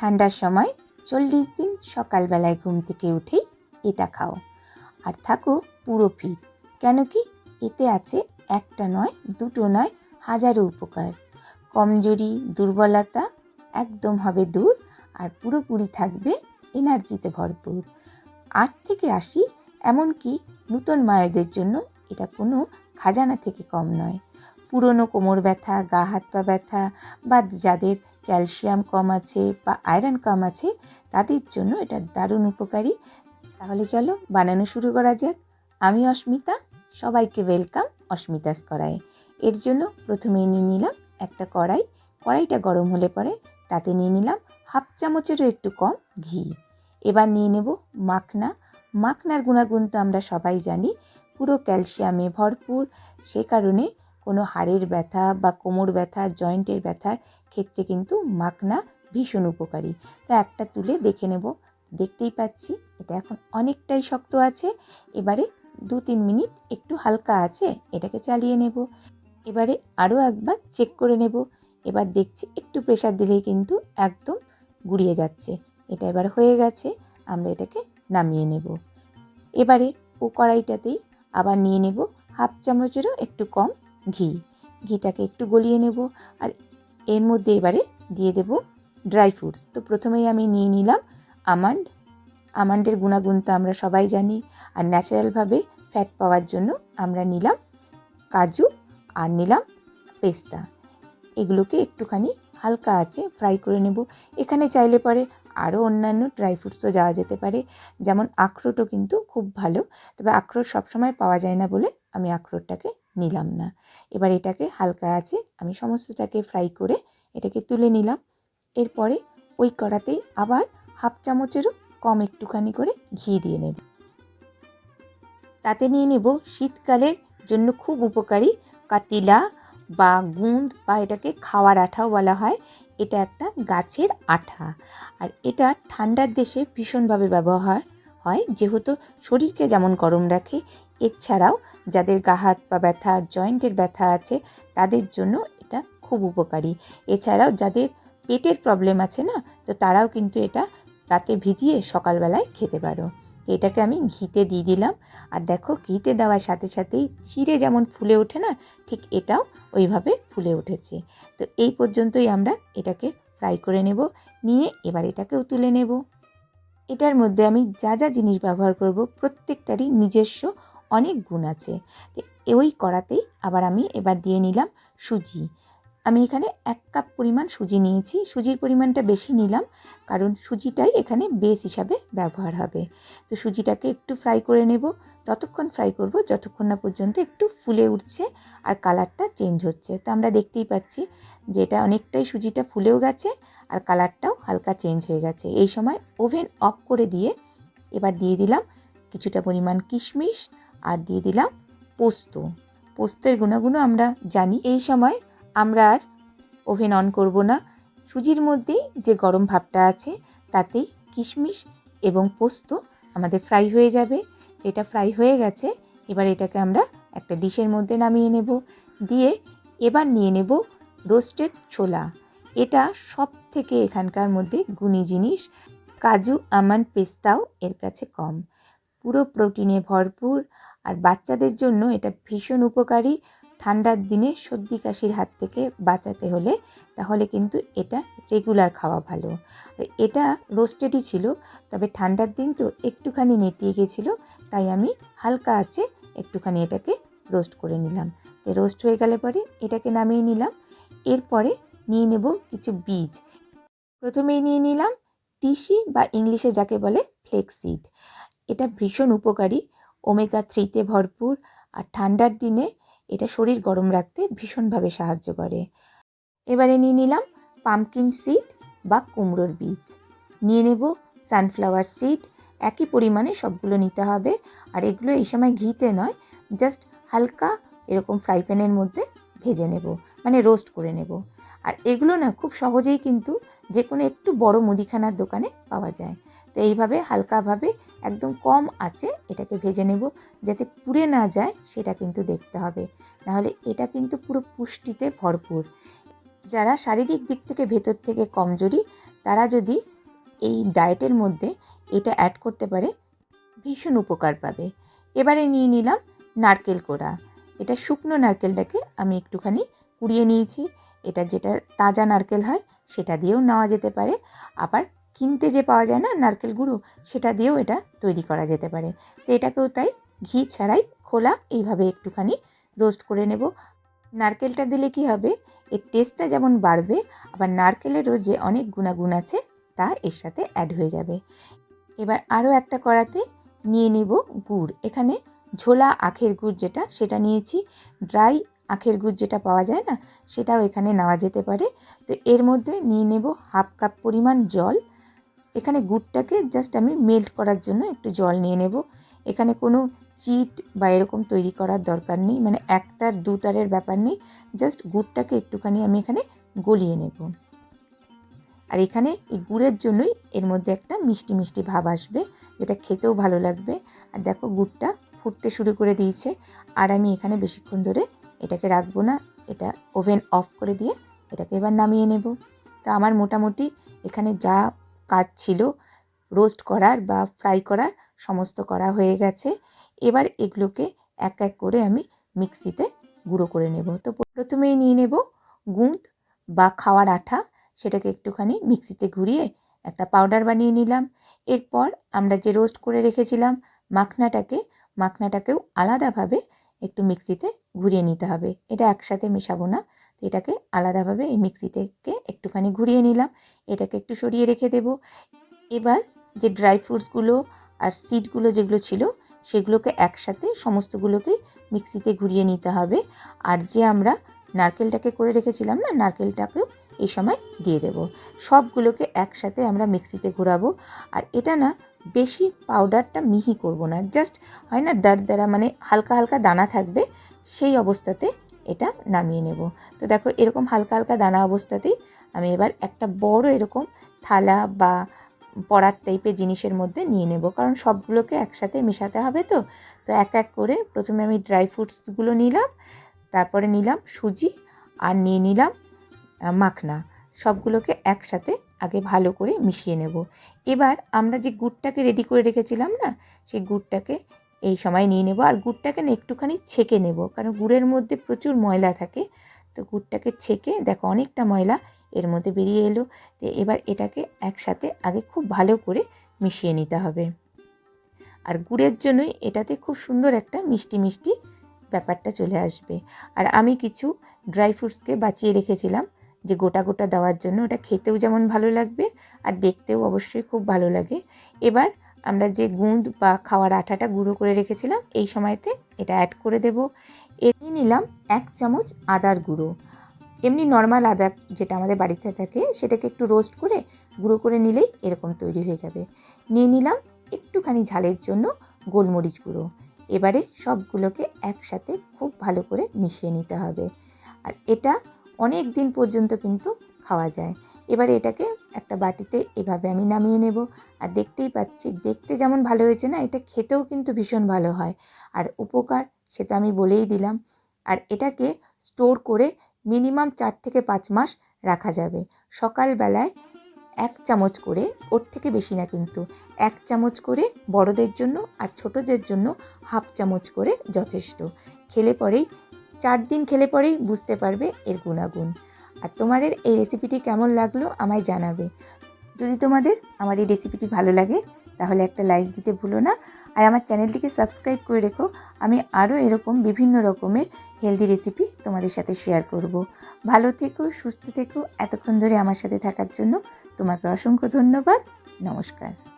ঠান্ডার সময় চল্লিশ দিন সকালবেলায় ঘুম থেকে উঠেই এটা খাও। আর থাকো পুরো ফিট কেন কি এতে আছে একটা নয়, দুটো নয়, হাজারো উপকার। কমজোরি, দুর্বলতা একদম হবে দূর আর পুরোপুরি থাকবে এনার্জিতে ভরপুর। আট থেকে আশি, এমনকি নূতন মায়েদের জন্য এটা কোনো খাজানা থেকে কম নয়। পুরনো কোমর ব্যথা, গা হাত পা ব্যথা বা যাদের ক্যালসিয়াম কম আছে বা আয়রন কম আছে, তাদের জন্য এটা দারুণ উপকারী। তাহলে চলো বানানো শুরু করা যাক। আমি অস্মিতা, সবাইকে ওয়েলকাম অস্মিতাস করায় এর জন্য প্রথমে নিয়ে নিলাম একটা কড়াই। কড়াইটা গরম হলে পরে তাতে নিয়ে নিলাম হাফ চামচেরও একটু কম ঘি। এবার নিয়ে নেব মাখনা। মাখনার গুণাগুণ তো আমরা সবাই জানি, পুরো ক্যালসিয়ামে ভরপুর। সে কারণে কোনো হাড়ের ব্যথা বা কোমর ব্যথা, জয়েন্টের ব্যথার ক্ষেত্রে কিন্তু মাখনা ভীষণ উপকারী। তা একটা তুলে দেখে নেব। দেখতেই পাচ্ছি, এটা এখন অনেকটাই শক্ত আছে। এবারে দু তিন মিনিট একটু হালকা আছে, এটাকে চালিয়ে নেব। এবারে আরও একবার চেক করে নেব। এবার দেখছি একটু প্রেশার দিলেই কিন্তু একদম গুড়িয়ে যাচ্ছে। এটা এবার হয়ে গেছে, আমরা এটাকে নামিয়ে নেব। এবারে ও কড়াইটাতেই আবার নিয়ে নেব হাফ চামচেরও একটু কম ঘি। ঘিটাকে একটু গলিয়ে নেব আর এর মধ্যে এবারে দিয়ে দেব ড্রাই ফ্রুটস তো প্রথমেই আমি নিয়ে নিলাম আমান্ড আমান্ডের গুণাগুণ তো আমরা সবাই জানি আর ন্যাচারালভাবে ফ্যাট পাওয়ার জন্য আমরা নিলাম কাজু আর নিলাম পেস্তা। এগুলোকে একটুখানি হালকা আছে ফ্রাই করে নেব। এখানে চাইলে পরে আরও অন্যান্য ড্রাই ফ্রুটসও দেওয়া যেতে পারে, যেমন আখরোটও কিন্তু খুব ভালো। তবে আখরোট সবসময় পাওয়া যায় না বলে আমি আখরোটটাকে নিলাম না। এবার এটাকে হালকা আছে, আমি সমস্তটাকে ফ্রাই করে এটাকে তুলে নিলাম। এরপরে ওই কড়াতেই আবার হাফ চামচেরও কম একটুখানি করে ঘি দিয়ে নেব। তাতে নিয়ে নেব শীতকালের জন্য খুব উপকারী কাতিলা বা গুঁদ বা এটাকে খাওয়ার আঠাও বলা হয়। এটা একটা গাছের আঠা। আর এটা ঠান্ডার দেশে ভীষণভাবে ব্যবহার হয়। যেহেতু শরীরকে যেমন গরম রাখে এছাড়াও যাদের গা হাত পা ব্যথা, জয়েন্টের ব্যথা আছে, তাদের জন্য এটা খুব উপকারী। এছাড়াও যাদের পেটের প্রবলেম আছে না, তো তারাও কিন্তু এটা রাতে ভিজিয়ে সকালবেলায় খেতে পারো। এটাকে আমি ঘিতে দিয়ে দিলাম। আর দেখো, ঘিতে দেওয়ার সাথে সাথেই চিড়ে যেমন ফুলে ওঠে না, ঠিক এটাও ওইভাবে ফুলে উঠেছে। তো এই পর্যন্তই আমরা এটাকে ফ্রাই করে নেব। নিয়ে এবার এটাকেও তুলে নেব। এটার মধ্যে আমি যা যা জিনিস ব্যবহার করব, প্রত্যেকটারই নিজস্ব অনেক গুণ আছে। তো ওই কড়াতেই আবার আমি এবার দিয়ে নিলাম সুজি। আমি এখানে এক কাপ পরিমাণ সুজি নিয়েছি। সুজির পরিমাণটা বেশি নিলাম কারণ সুজিটাই এখানে বেস হিসাবে ব্যবহার হবে। তো সুজিটাকে একটু ফ্রাই করে নেব। ততক্ষণ ফ্রাই করব, যতক্ষণ না পর্যন্ত একটু ফুলে উঠছে আর কালারটা চেঞ্জ হচ্ছে। তো আমরা দেখতেই পাচ্ছি যে এটা অনেকটাই সুজিটা ফুলেও গেছে আর কালারটাও হালকা চেঞ্জ হয়ে গেছে। এই সময় ওভেন অফ করে দিয়ে এবার দিয়ে দিলাম কিছুটা পরিমাণ কিশমিশ আর দিয়ে দিলাম পোস্ত। পোস্তের গুণাগুণ আমরা জানি এই সময়। আমরা আর ওভেন অন করব না। সুজির মধ্যেই যে গরম ভাবটা আছে তাতেই কিশমিশ এবং পোস্ত আমাদের ফ্রাই হয়ে যাবে। এটা ফ্রাই হয়ে গেছে। এবার এটাকে আমরা একটা ডিশের মধ্যে নামিয়ে নেব। দিয়ে এবার নিয়ে নেব রোস্টেড ছোলা। এটা সব থেকে এখানকার মধ্যে গুণী জিনিস। কাজু আমন্ড পেস্তাও এর কাছে কম। পুরো প্রোটিনে ভরপুর। আর বাচ্চাদের জন্য এটা ভীষণ উপকারী। ঠান্ডার দিনে সর্দি কাশির হাত থেকে বাঁচাতে হলে তাহলে কিন্তু এটা রেগুলার খাওয়া ভালো। আর এটা রোস্টেডই ছিল, তবে ঠান্ডার দিন তো একটুখানি নেতিয়ে গেছিল, তাই আমি হালকা আছে একটুখানি এটাকে রোস্ট করে নিলাম। তো রোস্ট হয়ে গেলে পরে এটাকে নামিয়ে নিলাম। এরপরে নিয়ে নেব কিছু বীজ। প্রথমেই নিয়ে নিলাম তিসি বা ইংলিশে যাকে বলে ফ্লেক্সিড এটা ভীষণ উপকারী। ওমেগা থ্রিতে ভরপুর আর ঠান্ডার দিনে এটা শরীর গরম রাখতে ভীষণভাবে সাহায্য করে। এবারে নিয়ে নিলাম পামকিন সিড বা কুমড়োর বীজ। নিয়ে নেব সানফ্লাওয়ার সিড একই পরিমাণে সবগুলো নিতে হবে। আর এগুলো এই সময় ঘিতে নয় জাস্ট হালকা এরকম ফ্রাই প্যানের মধ্যে ভেজে নেব মানে রোস্ট করে নেব। আর এগুলো না খুব সহজেই কিন্তু যে কোনো একটু বড় মুদিখানার দোকানে পাওয়া যায়। তো এইভাবে হালকাভাবে একদম কম আছে এটাকে ভেজে নেব যাতে পুড়ে না যায় সেটা কিন্তু দেখতে হবে। নাহলে এটা কিন্তু পুরো পুষ্টিতে ভরপুর। যারা শারীরিক দিক থেকে ভেতর থেকে কমজোরি, তারা যদি এই ডায়েটের মধ্যে এটা অ্যাড করতে পারে, ভীষণ উপকার পাবে। এবারে নিয়ে নিলাম নারকেল কোড়া। এটা শুকনো নারকেলটাকে আমি একটুখানি কুড়িয়ে নিয়েছি। এটা যেটা তাজা নারকেল হয়, সেটা দিয়েও নেওয়া যেতে পারে। আবার কিনতে যে পাওয়া যায় না, নারকেল গুঁড়ো, সেটা দিয়েও এটা তৈরি করা যেতে পারে। তো এটাকেও তাই ঘি ছাড়াই খোলা এইভাবে একটুখানি রোস্ট করে নেব। নারকেলটা দিলে কি হবে, এর টেস্টটা যেমন বাড়বে, আবার নারকেলেরও যে অনেক গুণাগুণ আছে, তা এর সাথে অ্যাড হয়ে যাবে। এবার আরও একটা কড়াতে নিয়ে নেব গুড়। এখানে ঝোলা আখের গুড় যেটা, সেটা নিয়েছি। ড্রাই আখের গুড় যেটা পাওয়া যায় না, সেটাও এখানে নেওয়া যেতে পারে। তো এর মধ্যে নিয়ে নেব হাফ কাপ পরিমাণ জল। এখানে গুড়টাকে জাস্ট আমি মেল্ট করার জন্য একটু জল নিয়ে নেব। এখানে কোনো চিট বা এরকম তৈরি করার দরকার নেই মানে এক তার, দু তারের ব্যাপার নেই জাস্ট গুড়টাকে একটুখানি আমি এখানে গলিয়ে নেব। আর এখানে এই গুড়ের জন্যই এর মধ্যে একটা মিষ্টি মিষ্টি ভাব আসবে, যেটা খেতেও ভালো লাগবে। আর দেখো গুড়টা ফুটতে শুরু করে দিয়েছে, আর আমি এখানে বেশিক্ষণ ধরে এটাকে রাখব না, এটা ওভেন অফ করে দিয়ে এটাকে এবার নামিয়ে নেব। তো আমার মোটামুটি এখানে যা কাজ ছিল রোস্ট করার বা ফ্রাই করার সমস্ত করা হয়ে গেছে। এবার এগুলোকে এক এক করে আমি মিক্সিতে গুঁড়ো করে নেব। তো প্রথমেই নিয়ে নেব গুঁদ বা খাওয়ার আঠা, সেটাকে একটুখানি মিক্সিতে ঘুরিয়ে একটা পাউডার বানিয়ে নিলাম। এরপর আমরা যে রোস্ট করে রেখেছিলাম, মাখনাটাকে, মাখনাটাকেও আলাদাভাবে একটু মিক্সিতে ঘুরিয়ে নিতে হবে। এটা একসাথে মেশাবো না এটাকে আলাদাভাবে এই মিক্সি থেকে একটুখানি ঘুরিয়ে নিলাম। এটাকে একটু সরিয়ে রেখে দেব। এবার যে ড্রাই ফ্রুটসগুলো আর সিডগুলো যেগুলো ছিল, সেগুলোকে একসাথে সমস্তগুলোকে মিক্সিতে ঘুরিয়ে নিতে হবে। আর যে আমরা নারকেলটাকে করে রেখেছিলাম না, নারকেলটাকেও এই সময় দিয়ে দেব। সবগুলোকে একসাথে আমরা মিক্সিতে ঘোরাবো। আর এটা না, বেশি পাউডারটা মিহি করব না। জাস্ট হয় না দাঁড় মানে হালকা হালকা দানা থাকবে, সেই অবস্থাতে এটা নামিয়ে নেব। তো দেখো এরকম হালকা হালকা দানা অবস্থাতেই আমি এবার একটা বড় এরকম থালা বা পড়ার টাইপের জিনিসের মধ্যে নিয়ে নেব। কারণ সবগুলোকে একসাথে মেশাতে হবে তো। তো এক এক করে প্রথমে আমি ড্রাই ফ্রুটসগুলো নিলাম, তারপরে নিলাম সুজি আর নিয়ে নিলাম মাখনা। সবগুলোকে একসাথে আগে ভালো করে মিশিয়ে নেব। এবার আমরা যে গুড়টাকে রেডি করে রেখেছিলাম না, সেই গুড়টাকে এই সময় নিয়ে নেব। আর গুড়টাকে না একটুখানি ছেঁকে নেব, কারণ গুড়ের মধ্যে প্রচুর ময়লা থাকে। তো গুড়টাকে ছেঁকে, দেখো অনেকটা ময়লা এর মধ্যে বেরিয়ে এলো। তো এবার এটাকে একসাথে আগে খুব ভালো করে মিশিয়ে নিতে হবে। আর গুড়ের জন্যই এটাতে খুব সুন্দর একটা মিষ্টি মিষ্টি ব্যাপারটা চলে আসবে। আর আমি কিছু ড্রাই ফ্রুটসকে বাঁচিয়ে রেখেছিলাম, যে গোটা গোটা দেওয়ার জন্য। ওটা খেতেও যেমন ভালো লাগবে, আর দেখতেও অবশ্যই খুব ভালো লাগে। এবার আমরা যে গুঁদ বা খাওয়ার আটাটা গুঁড়ো করে রেখেছিলাম, এই সময়তে এটা অ্যাড করে দেব। এমনি নিলাম এক চামচ আদার গুঁড়ো। এমনি নর্মাল আদা যেটা আমাদের বাড়িতে থাকে, সেটাকে একটু রোস্ট করে গুঁড়ো করে নিলেই এরকম তৈরি হয়ে যাবে। নিয়ে নিলাম একটুখানি ঝালের জন্য গোলমরিচ গুঁড়ো। এবারে সবগুলোকে একসাথে খুব ভালো করে মিশিয়ে নিতে হবে। আর এটা অনেক দিন পর্যন্ত কিন্তু খাওয়া যায়। এবারে এটাকে একটা বাটিতে এভাবে আমি নামিয়ে নেব। আর দেখতেই পাচ্ছি, দেখতে যেমন ভালো হয়েছে না, এটা খেতেও কিন্তু ভীষণ ভালো হয়। আর উপকার সেটা আমি বলেই দিলাম। আর এটাকে স্টোর করে মিনিমাম চার থেকে পাঁচ মাস রাখা যাবে। সকালবেলায় এক চামচ করে, ওর থেকে বেশি না কিন্তু, এক চামচ করে বড়দের জন্য আর ছোটদের জন্য হাফ চামচ করে যথেষ্ট। খেলে পরেই, চার দিন খেলে পরেই বুঝতে পারবে এর গুণাগুণ। আর তোমাদের এই রেসিপিটি কেমন লাগল আমায় জানাবে। যদি তোমাদের আমার এই রেসিপিটি ভালো লাগে, তাহলে একটা লাইক দিতে ভুলো না। আর আমার চ্যানেলটিকে সাবস্ক্রাইব করে রেখো। আমি আরও এরকম বিভিন্ন রকমের হেলদি রেসিপি তোমাদের সাথে শেয়ার করব। ভালো থেকো, সুস্থ থেকো। এতক্ষণ ধরে আমার সাথে থাকার জন্য তোমাকে অসংখ্য ধন্যবাদ। নমস্কার।